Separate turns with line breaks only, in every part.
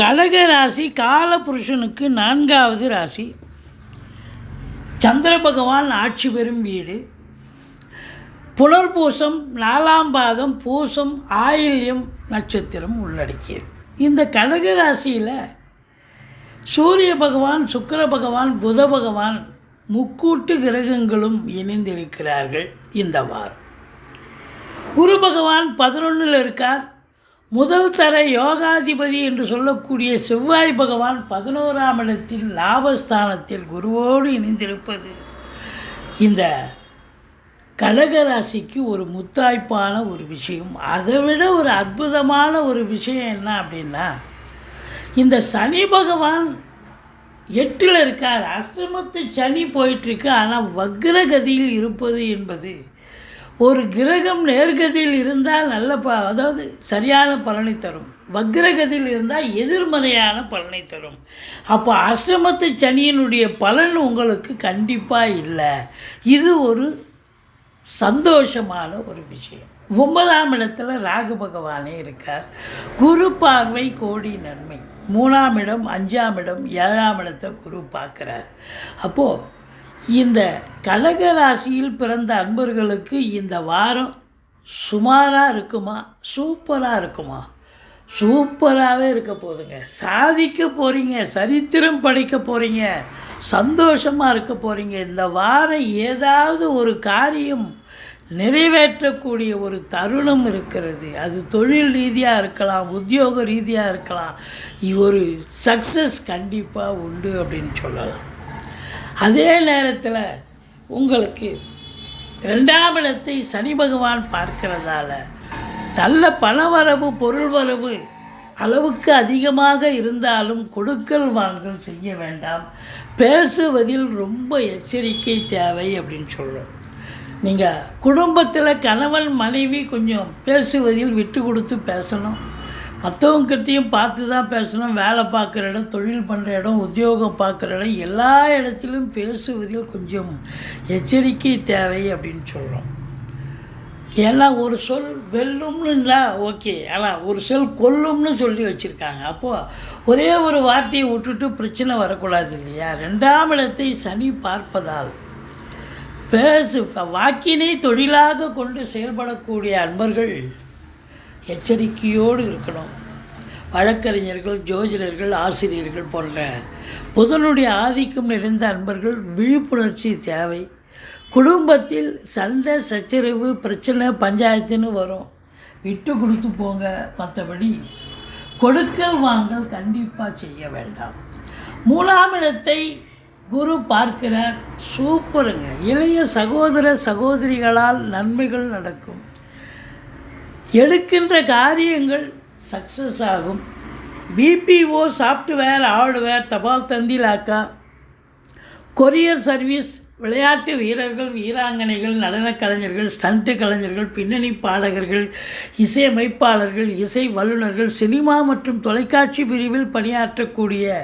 கடக ராசி காலபுருஷனுக்கு நான்காவது ராசி. சந்திர பகவான் ஆட்சி பெறும் வீடு. புனர்பூசம் நாலாம் பாதம் பூசம் ஆயில்யம் நட்சத்திரம் உள்ளடக்கியது. இந்த கடக ராசியில் சூரிய பகவான் சுக்கர பகவான் புத பகவான் முக்கூட்டு கிரகங்களும் இணைந்திருக்கிறார்கள் இந்த வாரம். குரு பகவான் பதினொன்றில் இருக்கார். முதல் தர யோகாதிபதி என்று சொல்லக்கூடிய செவ்வாய் பகவான் பதினோராம் இடத்தில் லாபஸ்தானத்தில் குருவோடு இணைந்திருப்பது. இந்த கடகராசிக்கு ஒரு முத்தாய்ப்பான ஒரு விஷயம். அதை விட ஒரு அற்புதமான ஒரு விஷயம் என்ன அப்படின்னா இந்த சனி பகவான் எட்டில் இருக்கார். அஷ்டமத்து சனி போயிட்டுருக்கு ஆனால் வக்ரகதியில் இருப்பது என்பது ஒரு கிரகம் நேர்கதியில் இருந்தால் நல்ல ப அதாவது சரியான பலனை தரும். வக்ரகதியில் இருந்தால் எதிர்மறையான பலனை தரும். அப்போ அஷ்டமத்து சனியினுடைய பலன் உங்களுக்கு கண்டிப்பாக இல்லை. இது ஒரு சந்தோஷமான ஒரு விஷயம். ஒன்பதாம் இடத்துல ராகு பகவானே இருக்கார். குரு பார்வை கோடி நன்மை. மூணாம் இடம் அஞ்சாம் இடம் ஏழாம் இடத்தை குரு பார்க்குறார். அப்போது இந்த கடக ராசியில் பிறந்த அன்பர்களுக்கு இந்த வாரம் சுமாராக இருக்குமா? சூப்பராக இருக்குமா? சூப்பராகவே இருக்க போதுங்க. சாதிக்க போகிறீங்க சரித்திரம் படைக்க போகிறீங்க சந்தோஷமாக இருக்க போகிறீங்க இந்த வாரம் ஏதாவது ஒரு காரியம் நிறைவேற்றக்கூடிய ஒரு தருணம் இருக்கிறது. அது தொழில் ரீதியாக இருக்கலாம் உத்தியோக ரீதியாக இருக்கலாம். ஒரு சக்ஸஸ் கண்டிப்பாக உண்டு அப்படின்னு சொல்லலாம். அதே நேரத்தில் உங்களுக்கு ரெண்டாம் இடத்தை சனி பகவான் பார்க்கிறதால நல்ல பணவரவு பொருள் வரவு அளவுக்கு அதிகமாக இருந்தாலும் கொடுக்கல் வாங்கல் செய்ய வேண்டாம். பேசுவதில் ரொம்ப எச்சரிக்கை தேவை அப்படின்னு சொல்கிறோம் நீங்கள் குடும்பத்தில் கணவன் மனைவி கொஞ்சம் பேசுவதில் விட்டு கொடுத்து பேசணும். மற்றவங்ககிட்டையும் பார்த்து தான் பேசணும் வேலை பார்க்குற இடம் தொழில் பண்ணுற இடம் உத்தியோகம் பார்க்குற இடம் எல்லா இடத்திலும் பேசுவதில் கொஞ்சம் எச்சரிக்கை தேவை அப்படின்னு சொல்கிறோம் ஏன்னா ஒரு சொல் வெல்லும்னுங்களா ஓகே ஆனால் ஒரு சொல் கொல்லும்னு சொல்லி வச்சுருக்காங்க. அப்போது ஒரே ஒரு வார்த்தையை விட்டுட்டு பிரச்சனை வரக்கூடாது இல்லையா? ரெண்டாம் இடத்தை சனி பார்ப்பதால் பேசு வாக்கினை தொழிலாக கொண்டு செயல்படக்கூடிய அன்பர்கள் எச்சரிக்கையோடு இருக்கணும். வழக்கறிஞர்கள் ஜோதிடர்கள் ஆசிரியர்கள் போன்ற புதனுடைய ஆதிக்கம் நிறைந்த அன்பர்கள் விழிப்புணர்ச்சி தேவை. குடும்பத்தில் சண்டை சச்சரவு பிரச்சனை பஞ்சாயத்துன்னு வரும். விட்டு கொடுத்து போங்க மற்றபடி கொடுக்கல் வாங்கல் கண்டிப்பாக செய்ய வேண்டாம். மூணாம் இடத்தை குரு பார்க்கிறார். சூப்பருங்க. இளைய சகோதர சகோதரிகளால் நன்மைகள் நடக்கும். எடுக்கின்ற காரியங்கள் சக்ஸஸ் ஆகும். பிபிஓ சாஃப்ட்வேர் ஹார்ட்வேர் தபால் தந்திலாக்கா கொரியர் சர்வீஸ் விளையாட்டு வீரர்கள் வீராங்கனைகள் நடனக் கலைஞர்கள் ஸ்டண்ட்டு கலைஞர்கள் பின்னணி பாடகர்கள் இசையமைப்பாளர்கள் இசை வல்லுநர்கள் சினிமா மற்றும் தொலைக்காட்சி பிரிவில் பணியாற்றக்கூடிய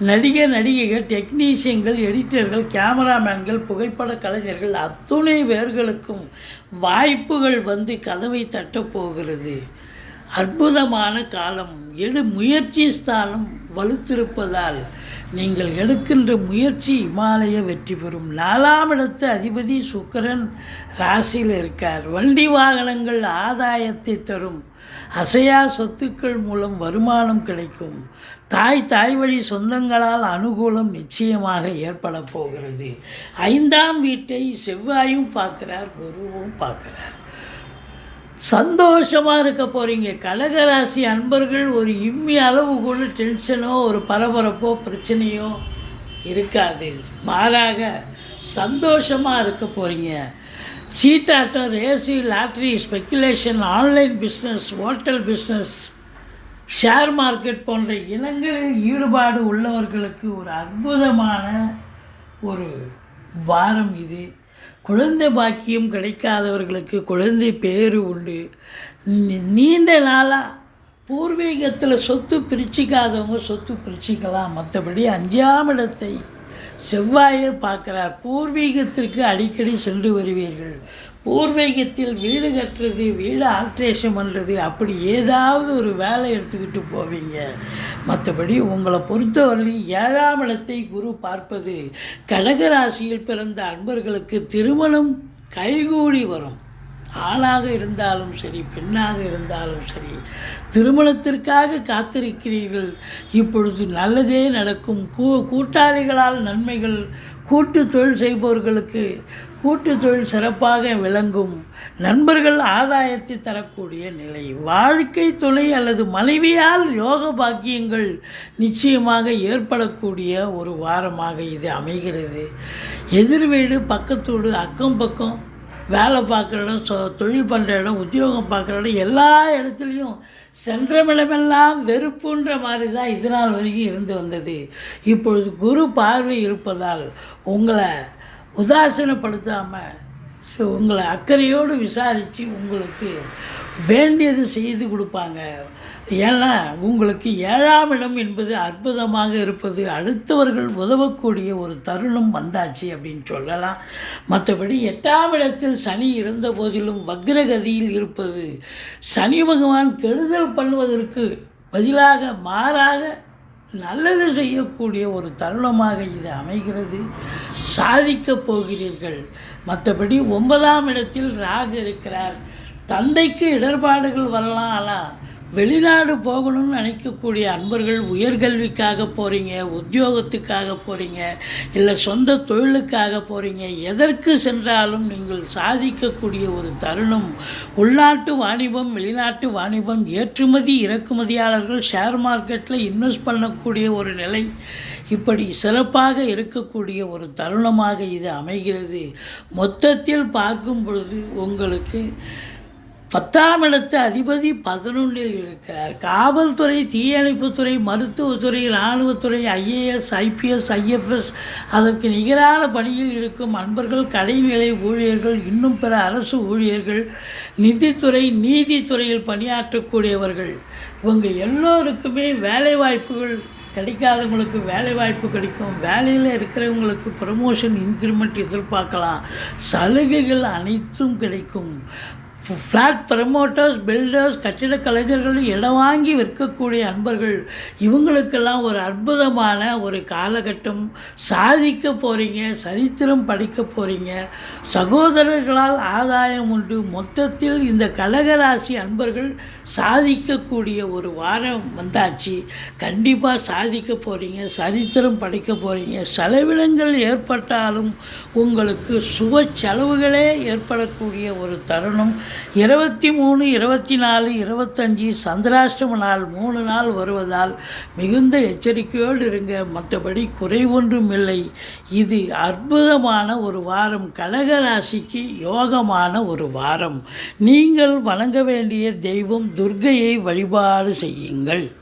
நடிகர் நடிகைகள் டெக்னீஷியன்கள் எடிட்டர்கள் கேமராமேன்கள் புகைப்பட கலைஞர்கள் அத்துணை பேர்களுக்கும் வாய்ப்புகள் வந்து கதவை தட்டப் போகிறது. அற்புதமான காலம். எடு முயற்சி ஸ்தானம் வலுத்திருப்பதால் நீங்கள் எடுக்கின்ற முயற்சி இமாலய வெற்றி பெறும். நாலாம் இடத்து அதிபதி சுக்கரன் ராசியில் இருக்கார். வண்டி வாகனங்கள் ஆதாயத்தை தரும். அசையா சொத்துக்கள் மூலம் வருமானம் கிடைக்கும். தாய் தாய் வழி சொந்தங்களால் அனுகூலம் நிச்சயமாக ஏற்பட போகிறது. ஐந்தாம் வீட்டை செவ்வாயும் பார்க்கிறார் குருவும் பார்க்கிறார். சந்தோஷமாக இருக்க போகிறீங்க கடகராசி அன்பர்கள் ஒரு இம்மி அளவு கூட டென்ஷனோ ஒரு பரபரப்போ பிரச்சனையோ இருக்காது. மாறாக சந்தோஷமாக இருக்க போகிறீங்க சீட்டாட்டம் race lottery speculation online business hotel business share market போன்ற இனங்களில் ஈடுபாடு உள்ளவர்களுக்கு ஒரு அற்புதமான ஒரு வாரம் இது. குழந்தை பாக்கியம் கிடைக்காதவர்களுக்கு குழந்தை பேரு உண்டு. நீண்ட நாளாக பூர்வீகத்தில் சொத்து பிரிச்சிக்காதவங்க சொத்து பிரிச்சிக்கலாம். மற்றபடி அஞ்சாம் இடத்தை செவ்வாயை பார்க்குறார். பூர்வீகத்திற்கு அடிக்கடி சென்று வருவீர்கள். பூர்வீகத்தில் வீடு கட்டுறது வீடு ஆல்ட்ரேஷன் பண்ணுறது அப்படி ஏதாவது ஒரு வேலை எடுத்துக்கிட்டு போவீங்க. மற்றபடி உங்களை பொறுத்தவரையும் ஏழாம் இடத்தை குரு பார்ப்பது கடகராசியில் பிறந்த அன்பர்களுக்கு திருமணம் கைகூடி வரும். ஆணாக இருந்தாலும் சரி பெண்ணாக இருந்தாலும் சரி திருமணத்திற்காக காத்திருக்கிறீர்கள். இப்பொழுது நல்லதே நடக்கும். கூ கூட்டாளிகளால் நன்மைகள் கூட்டு தொழில் செய்பவர்களுக்கு கூட்டு தொழில் சிறப்பாக விளங்கும். நண்பர்கள் ஆதாயத்தை தரக்கூடிய நிலை. வாழ்க்கை துணை அல்லது மனைவியால் யோக பாக்கியங்கள் நிச்சயமாக ஏற்படக்கூடிய ஒரு வாரமாக இது அமைகிறது. எதிர் வீடு பக்கத்தோடு அக்கம் பக்கம் வேலை பார்க்குற இடம் சொ தொழில் பண்ணுற இடம் உத்தியோகம் பார்க்குற இடம் எல்லா இடத்துலையும் சென்றமிடமெல்லாம் வெறுப்புன்ற மாதிரி தான் இது நாள் வரைக்கும் இருந்து வந்தது. இப்பொழுது குரு பார்வை இருப்பதால் உங்களை உதாசீனப்படுத்தாமல் ஸோ உங்களை அக்கறையோடு விசாரித்து உங்களுக்கு வேண்டியது செய்து கொடுப்பாங்க. ஏன்னா உங்களுக்கு ஏழாம் இடம் என்பது அற்புதமாக இருப்பது அடுத்தவர்கள் உதவக்கூடிய ஒரு தருணம் வந்தாச்சு அப்படின்னு சொல்லலாம். மற்றபடி எட்டாம் இடத்தில் சனி இருந்த போதிலும் வக்ரகதியில் இருப்பது சனி பகவான் கெடுதல் பண்ணுவதற்கு பதிலாக மாறாக நல்லது செய்யக்கூடிய ஒரு தருணமாக இது அமைகிறது. சாதிக்கப் போகிறீர்கள். மற்றபடி ஒன்பதாம் இடத்தில் ராகு இருக்கிறார். தந்தைக்கு இடர்பாடுகள் வரலாம் ஆனால் வெளிநாடு போகணும்னு நினைக்கக்கூடிய அன்பர்கள் உயர்கல்விக்காக போகிறீங்க உத்தியோகத்துக்காக போகிறீங்க இல்லை சொந்த தொழிலுக்காக போகிறீங்க எதற்கு சென்றாலும் நீங்கள் சாதிக்கக்கூடிய ஒரு தருணம். உள்நாட்டு வாணிபம் வெளிநாட்டு வாணிபம் ஏற்றுமதி இறக்குமதியாளர்கள் ஷேர் மார்க்கெட்டில் இன்வெஸ்ட் பண்ணக்கூடிய ஒரு நிலை. இப்படி சிறப்பாக இருக்கக்கூடிய ஒரு தருணமாக இது அமைகிறது. மொத்தத்தில் பார்க்கும் பொழுது உங்களுக்கு பத்தாம் இடத்து அதிபதி பதினொன்றில் இருக்கிறார். காவல்துறை தீயணைப்புத்துறை மருத்துவத்துறை இராணுவத்துறை ஐஏஎஸ் ஐபிஎஸ் ஐஎஃப்எஸ் அதற்கு நிகரான பணியில் இருக்கும் அன்பர்கள் கடைநிலை ஊழியர்கள் இன்னும் பிற அரசு ஊழியர்கள் நிதித்துறை நீதித்துறையில் பணியாற்றக்கூடியவர்கள். இவங்க எல்லோருக்குமே வேலைவாய்ப்புகள் கிடைக்காதவங்களுக்கு வேலை வாய்ப்பு கிடைக்கும். வேலையில் இருக்கிறவங்களுக்கு ப்ரமோஷன் இன்க்ரிமெண்ட் எதிர்பார்க்கலாம். சலுகைகள் அனைத்தும் கிடைக்கும். ஃப்ளாட் ப்ரமோட்டர்ஸ் பில்டர்ஸ் கட்டிட கலைஞர்கள் இடம் வாங்கி விற்கக்கூடிய அன்பர்கள் இவங்களுக்கெல்லாம் ஒரு அற்புதமான ஒரு காலகட்டம். சாதிக்க போகிறீங்க சரித்திரம் படிக்க போகிறீங்க சகோதரர்களால் ஆதாயம் உண்டு. மொத்தத்தில் இந்த கடகராசி அன்பர்கள் சாதிக்கக்கூடிய ஒரு வாரம் வந்தாச்சு. கண்டிப்பாக சாதிக்க போகிறீங்க சரித்திரம் படிக்க போகிறீங்க செலவினங்கள் ஏற்பட்டாலும் உங்களுக்கு சுப செலவுகளே ஏற்படக்கூடிய ஒரு தருணம். இருபத்தி மூணு இருபத்தி நாலு இருபத்தஞ்சி சந்திராஷ்டம நாள் மூணு நாள் வருவதால் மிகுந்த எச்சரிக்கையோடு இருங்க. மற்றபடி குறை ஒன்றும் இல்லை இது அற்புதமான ஒரு வாரம். கடகராசிக்கு யோகமான ஒரு வாரம். நீங்கள் வணங்க வேண்டிய தெய்வம் துர்கையை வழிபாடு செய்யுங்கள்.